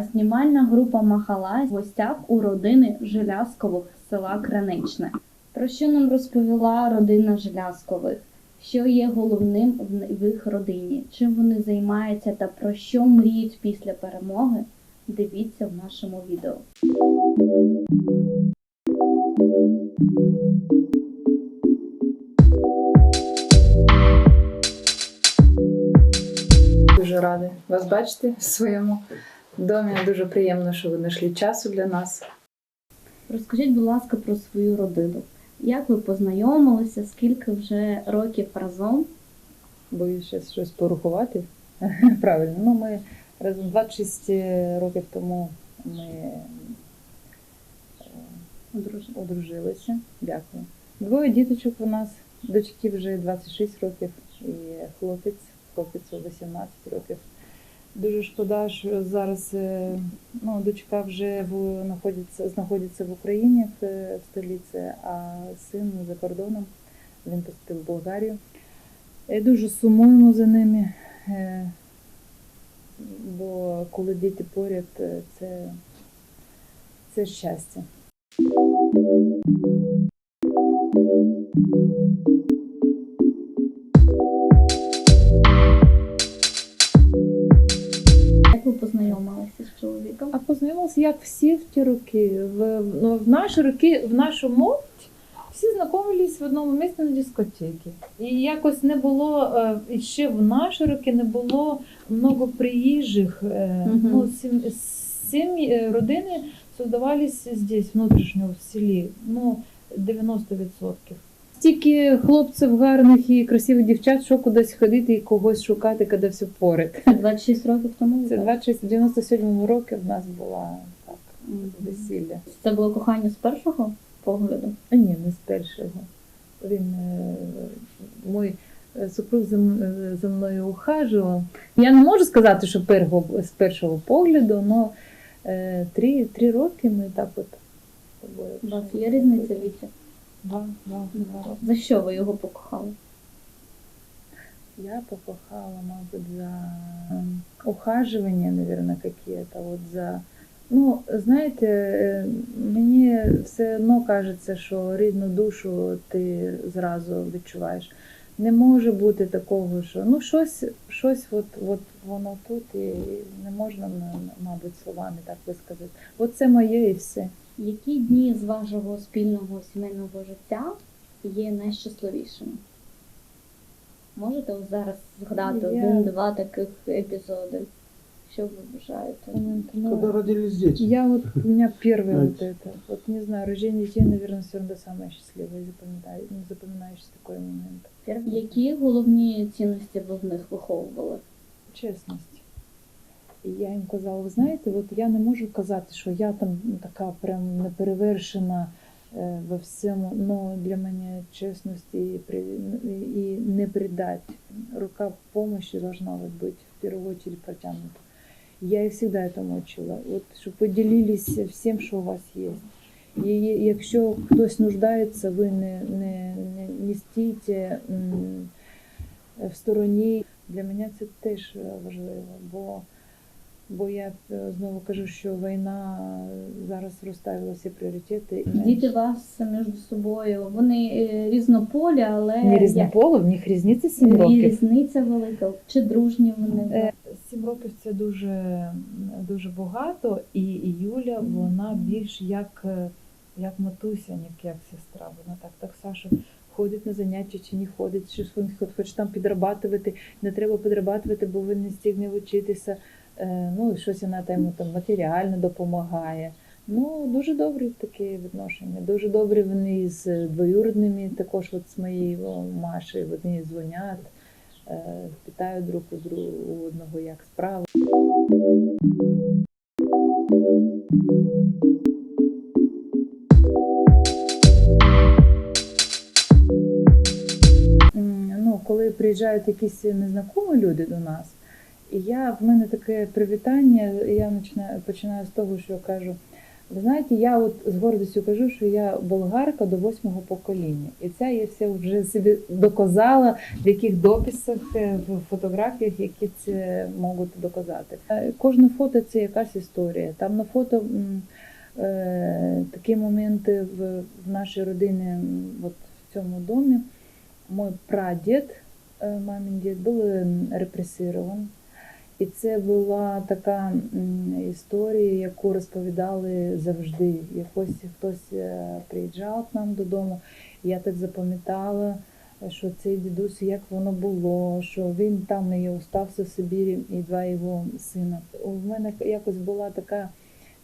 Знімальна група Махала в гостях у родини Желязкових з села Краничне. Про що нам розповіла родина Желязкових? Що є головним в в їх родині? Чим вони займаються та про що мріють після перемоги? Дивіться в нашому відео. Дуже рада вас бачити в своєму домі. Дуже приємно, що ви знайшли часу для нас. Розкажіть, будь ласка, про свою родину. Як ви познайомилися? Скільки вже років разом? Боюсь зараз щось порахувати. Правильно. Ну, ми разом 26 років тому ми е, одружилися. Дякую. Двоє діточок у нас, дочки вже 26 років, і хлопець, хлопець 18 років. Дуже шкода, що зараз е, ну, дочка вже в, знаходиться, знаходиться в Україні, в, столиці, а син за кордоном. Він поступив в Болгарію. І дуже сумуємо за ними, е, бо коли діти поряд, е, це, це щастя. Як познайомилися з чоловіком? А познайомилися як всі в ті роки. В, ну, в наші роки, в нашу молодь всі знайомились в одному місці на дискотеці. І якось не було, е, і ще в наші роки не було много приїжджих. Мгм. Ну, сім, сім'ї, е, родини создавались здесь, внутрішньо, в селі. Ну, 90%. Стільки хлопців гарних і красивих дівчат, що кудись ходити і когось шукати, коли все поряд. Це 26 років тому? Це 26, в 97 році в нас була так, весілля. Це було кохання з першого погляду? А ні, не з першого. Він е, мій е, супруг за, е, мною ухажував. Я не можу сказати, що з першого погляду, але три, три роки ми так от. тобою У вас є різниця віці? Два, два роки. За що ви його покохали? Я покохала, мабуть, за ем, ухаживание, наверное, какие-то. Вот за... Ну, знаєте, е, мені все одно кажеться, що рідну душу ти зразу відчуваєш. Не може бути такого, що ну щось, щось от, от воно тут і не можна, мабуть, словами так висказати. От це моє і все. Які дні з вашого спільного сімейного життя є найщасливішими? Можете ось зараз згадати Я- один-два таких епізоди? Що ви вважаєте? Когда родились дети? Я вот, у меня первое вот это, вот не знаю, рождение детей, наверное, все равно самое счастливое, запоминаю, ну, запоминающийся такой момент. Які головні цінності ви в них виховували? Чесність. І я їм казала, ви знаєте, от я не можу казати, що я там така прям неперевершена е, во всьому, но для мене чесність і, і не предать. Рука помощи должна быть в первую очередь протянута. Я их всегда этому учила. От, щоб поділились всім, що у вас є. І якщо хтось нуждається, ви не, не, не, не стійте в стороні. Для мене це теж важливо, бо, бо я е, знову кажу, що війна зараз розставила всі пріоритети. І Діти вас між собою, вони е, різнополі, але не різнополо, в них різниця 7 років. різниця велика. Чи дружні вони? Е, Сім років це дуже, дуже багато, і Юля вона більш як, е, як матуся, ніж як сестра. Вона так, так Саша ходить на заняття чи не ходить, щось хоч- хоче там підрабатувати, не треба підрабатувати, бо він не стигне вчитися. Е, Ну, і щось вона там, там матеріально допомагає. Ну, дуже добрі такі відношення. Дуже добрі вони з двоюродними, також от з моєю о, Машею, вони дзвонять е, питають друг у друг у одного, як справи. Ну, коли приїжджають якісь незнайомі люди до нас, і я в мене таке привітання, я починаю, з того, що кажу: Ви знаєте, я от з гордістю кажу, що я болгарка до восьмого покоління. І це я все вже собі доказала в яких дописах, е, в фотографіях, які це можуть доказати. Е, Кожне фото це якась історія. Там на фото е, такі моменти в, нашій родині, от в цьому домі. Мой прадід, мамин дід, був м, репресований. І це була така історія, яку розповідали завжди. Якось хтось е, приїжджав к нам додому. Я так запам'ятала, що цей дідусь, як воно було, що він там і остався в Сибірі, і два його сина. У мене якось була така.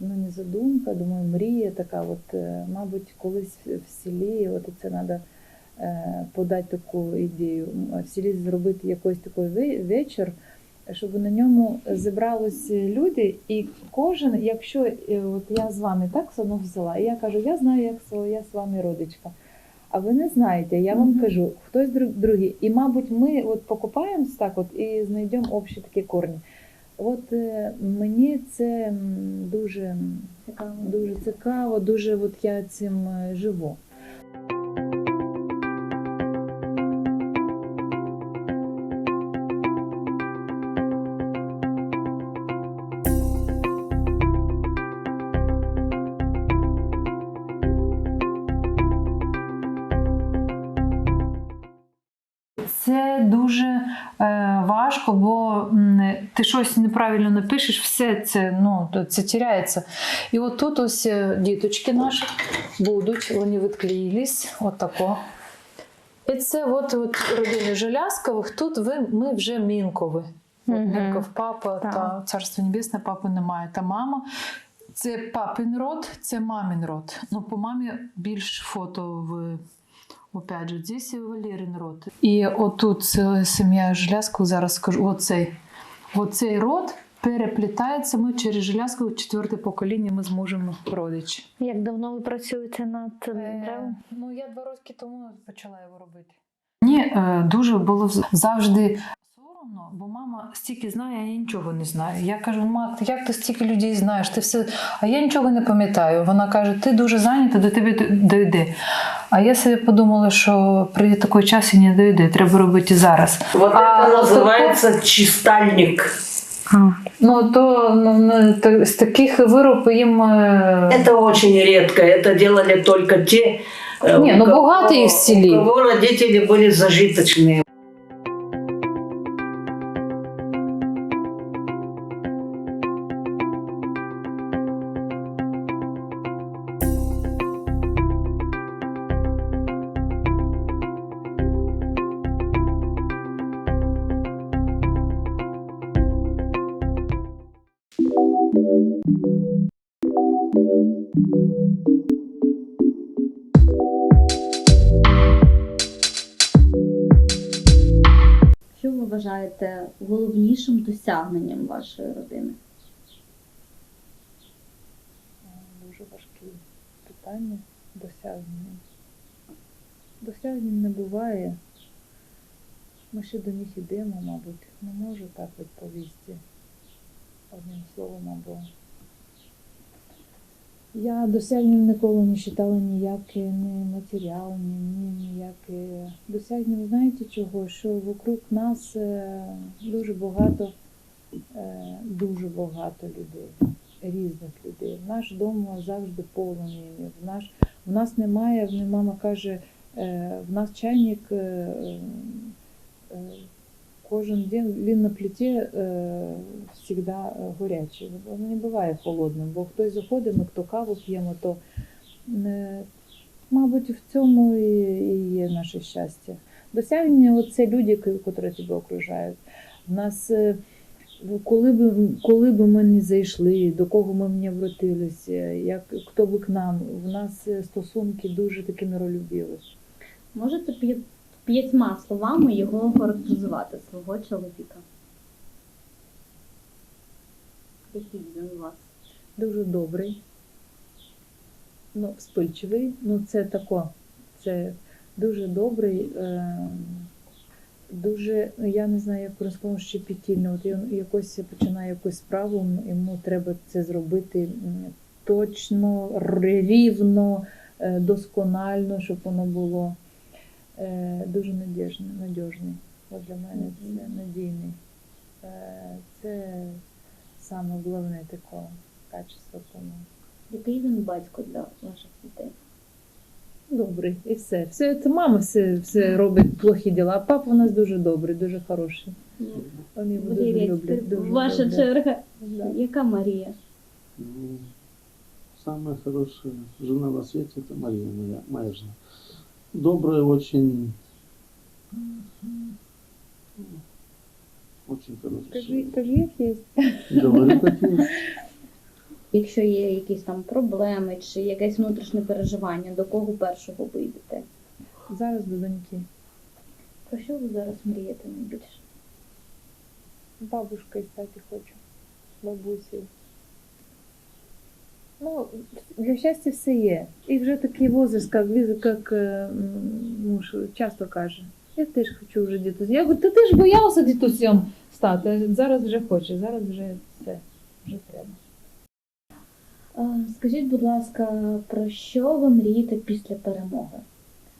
Ну, не задумка, думаю, мрія така, от, е, мабуть, колись в селі, от це треба подати таку ідею, в селі зробити якийсь такий ве- вечір, щоб на ньому зібрались люди, і кожен, якщо е, от я з вами так одного села, і я кажу, я знаю, як село, я з вами родичка. А ви не знаєте, я вам Мгм. кажу, хтось друг, другий. І, мабуть, ми от покупаємось так от і знайдемо общі такі корні. От е, мені це дуже, Цікаво. дуже цікаво, дуже от я цим е, живу. Це дуже е, важко, бо ти щось неправильно напишеш, все це, ну, це тіряється. І от тут ось е, діточки наші будуть, вони відклеїлись, отако. І це от, от родини Желязкових, тут ви, ми вже Мінкові. От. Мінков папа Так. та царство небесне, папи немає. Та мама. Це папин род, це мамин род. Ну, по мамі більш фото в Опять же, здесь і Валерин род. І отут це сім'я Желязкових, зараз скажу, оцей, оцей род переплітається. Ми через Желязкових четверте покоління ми з мужем родичі. Як давно ви працюєте над Е, деревом? ну, я два роки тому почала його робити. Мені е, дуже було завжди соромно, бо мама стільки знає, а я нічого не знаю. Я кажу, мат, як ти стільки людей знаєш? Ти все... А я нічого не пам'ятаю. Вона каже, ти дуже зайнята, до тебе д- дойде. А я собі подумала, що при такий час і не дойде, треба робити зараз. Вот А, это ну, называется чистальник. Ну то ну, ну, то- з таких вироб їм. е, Это очень редко. Это делали только те, э, Не, у ну, кого- богатые их селили. У кого родители были зажиточные. Що ви вважаєте головнішим досягненням вашої родини? Дуже важкі питання, досягнення. Досягнень не буває. Ми ще до них йдемо, мабуть. Не можу так відповісти одним словом або. Я досягнень ніколи не вважала ніякі не матеріальні, ні ніякі досягнення. Знаєте чого? Що вокруг нас е, дуже багато, е, дуже багато людей різних людей. Наш дом завжди повний. В, наш, в нас немає, в мама каже, е, в нас чайник кожен день він на плиті е, завжди горячий. Він не буває холодним, бо хтось заходить, ми хто каву п'ємо, то е, мабуть в цьому і, і є наше щастя. Досягнення це люди, які тебе окружають. В нас е, коли б, коли б ми не зайшли, до кого ми не вратилися, як хто би к нам, в нас е, стосунки дуже такі миролюбіві. Можете п'ятьма словами його характеризувати, свого чоловіка? Який він у вас? Дуже добрий, ну, вспильчивий, ну це тако, це дуже добрий, е, дуже, я не знаю, як по щепетільний. От він якось починає якусь справу, йому треба це зробити точно, рівно, е, досконально, щоб воно було дуже надіжне, надіжний. От для мене це надійний. Е, Це саме головне таке качество. Тому Який він батько для ваших дітей? добрий і все. все це мама все, все робить плохі діла, а папа у нас дуже добрий, дуже хороший. Вони його дуже люблять. Дуже ваша люблять. черга. Да. Яка Марія? Ну, самая хорошая жена на свете это Мария, моя, моя жена. Добрая очень. Очень хорошая. Кажи, кажи, як є. Говорю, как есть. Якщо є якісь там проблеми чи якесь внутрішнє переживання, до кого першого ви йдете? Зараз до доньки. Про що ви зараз мрієте найбільше? Бабушкой стати хочу. Бабусею. Ну, для щастя все є. І вже такий возраст, як, як е, муж часто каже. Я теж хочу вже дідусем. Я говорю, ти теж боявся дідусем стати. Зараз вже хоче, зараз вже все, вже треба. Скажіть, будь ласка, про що ви мрієте після перемоги?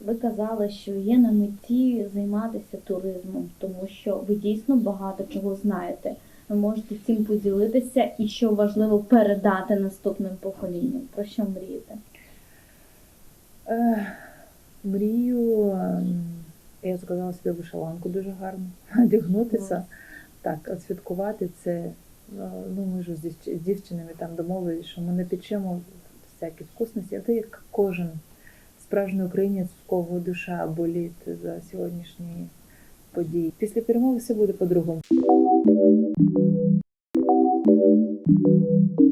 Ви казали, що є на меті займатися туризмом, тому що ви дійсно багато чого знаєте. Ви можете цим поділитися і що важливо передати наступним поколінням. Про що мрієте? Е, мрію, ем, я сказала собі вишиванку дуже гарно, одягнутися. Так, відсвяткувати це. е, Ну, ми ж з дівчинами там домовилися, що ми не печемо всякі вкусності, а то як кожен справжній українець, в кого душа болить за сьогоднішні події. Після перемоги все буде по-другому. thank you